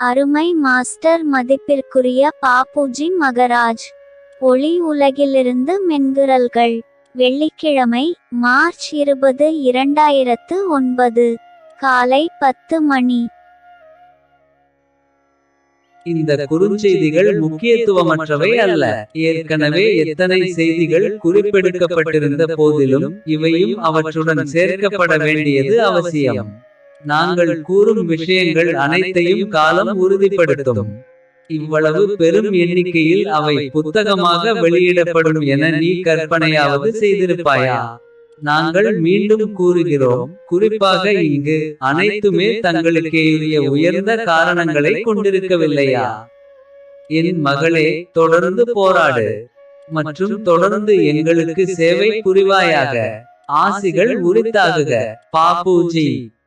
அருமை மாஸ்டர் மதிப்பிற்குரிய பாப்புஜி மகராஜ். ஒளி உலகிலிருந்து மென்குரல்கள். வெள்ளிக்கிழமை மார்ச் இருபது இரண்டாயிரத்து ஒன்பது. காலை பத்து மணி. இந்த குறுஞ்செய்திகள் முக்கியத்துவமற்றவை அல்ல. ஏற்கனவே எத்தனை செய்திகள் குறிப்பெடுக்கப்பட்டிருந்த போதிலும் இவையும் அவற்றுடன் சேர்க்கப்பட வேண்டியது அவசியம். நாங்கள் கூறும் விஷயங்கள் அனைத்தையும் காலம் உறுதிப்படுத்தும். இவ்வளவு பெரும் எண்ணிக்கையில் அவை புத்தகமாக வெளியிடப்படும் என நீ கற்பனையாவது செய்திருப்பாயா? நாங்கள் மீண்டும் கூறுகிறோம். குறிப்பாக இங்கு அனைத்துமே தங்களுக்கேயுரிய உயர்ந்த காரணங்களை கொண்டிருக்கவில்லையா? என் மகளே தொடர்ந்து போராடு. மற்றும் தொடர்ந்து எங்களுக்கு சேவை புரிவாயாக. ஆசிகள் உரித்தாகுக. பாப்பூஜி